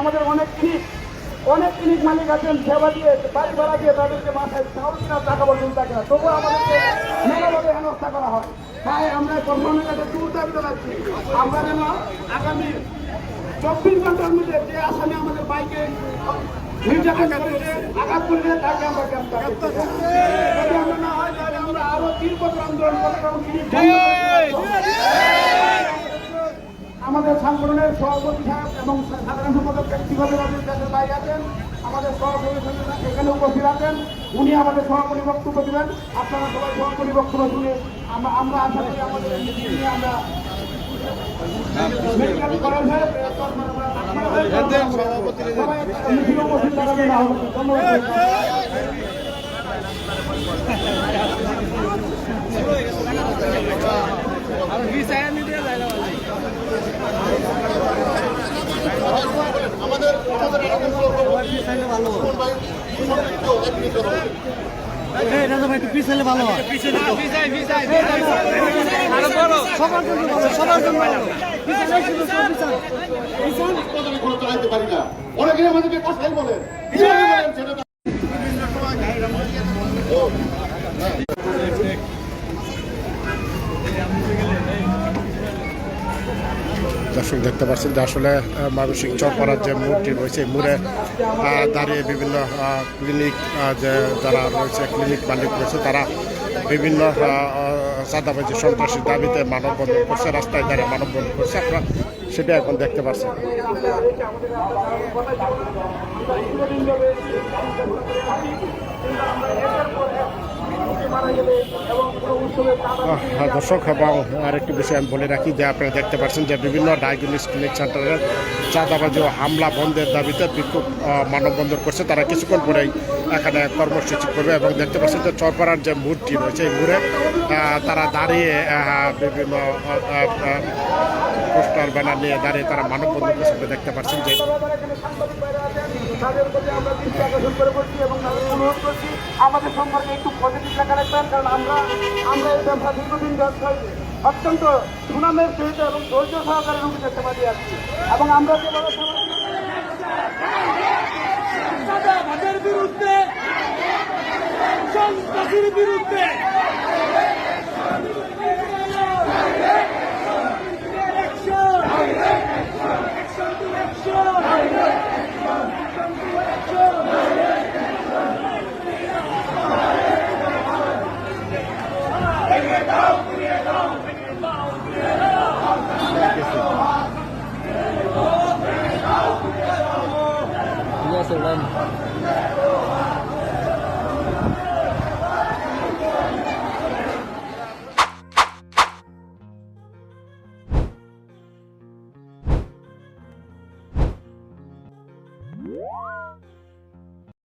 আমাদের অনেক ক্লিনিক অনেক ক্লিনিক মালিক আছেন, সেবা দিয়ে, বাড়ি ভাড়া দিয়ে তাদেরকে মাথায় চাউল কিনা টাকা পর্যন্ত থাকে না তবুও আমাদেরকে নানাভাবে হেনস্থা করা হয়। তাই আমরা প্রশাসনের কাছে জোর দাবি জানাচ্ছি আমরা যেন আগামী চব্বিশ ঘণ্টার মধ্যে যে আসামি আমাদের বাইকে নির্যাতন করেছে আঘাত করেছে, তাকে আমরা গ্রেপ্তার। যদি আমরা না হয়, তাহলে আমরা আরও আমাদের সংগঠনের সভাপতি সাহেব এবং সাধারণ সম্পাদক ব্যক্তিগত বাইরে আছেন, আমাদের সভাপতি এখানে উপস্থিত আছেন, উনি আমাদের সভাপতি বক্তব্য দেবেন। আপনারা সবাই সভাপতি বক্তব্য শুনে আমরা আমরা আশা করি আমাদের আমরা মেডিকেল মিনিট কথা বলুন। আমি কোনো চালাইতে পারি না অনেকে আমাদেরকে কীভাবে বলেন সেটা তো- দর্শক দেখতে পাচ্ছেন যে আসলে মানসিক চরপাড়ার যে মূর্তি রয়েছে এই মুড়ে দাঁড়িয়ে বিভিন্ন ক্লিনিক যে যারা রয়েছে ক্লিনিক মালিক রয়েছে তারা বিভিন্ন চাঁদাবাজি সন্ত্রাসী দাবিতে মানববন্ধন করছে রাস্তায় দাঁড়িয়ে মানববন্ধন করছে। আপনারা সেটা এখন দেখতে পাচ্ছেন। হ্যাঁ, দর্শক এবং আরেকটি বিষয় আমি বলে রাখি যে আপনারা দেখতে পাচ্ছেন যে বিভিন্ন ডায়াগনোস্টিক ক্লিনিক সেন্টারের চাঁদাবাজি ও হামলা বন্ধের দাবিতে বিক্ষোভ মানববন্ধন করছে। তারা কিছুক্ষণ পরেই এখানে কর্মসূচি করবে এবং দেখতে পাচ্ছেন যে চরপাড়ার যে মূর্তি রয়েছে এই আহ, তারা দাঁড়িয়ে বিভিন্ন পোস্টার, ব্যানার নিয়ে দাঁড়িয়ে তারা মানববন্ধন আপনি দেখতে পাচ্ছেন যে আমাদের সম্পর্কে একটু পজিটিভ কারণ আমরা আমরা অত্যন্ত সুনামের সহিত এবং ধৈর্য সহকারে রুগীদের সেবা দিয়ে আসছি এবং আমরা বিরুদ্ধে বিরুদ্ধে Russell.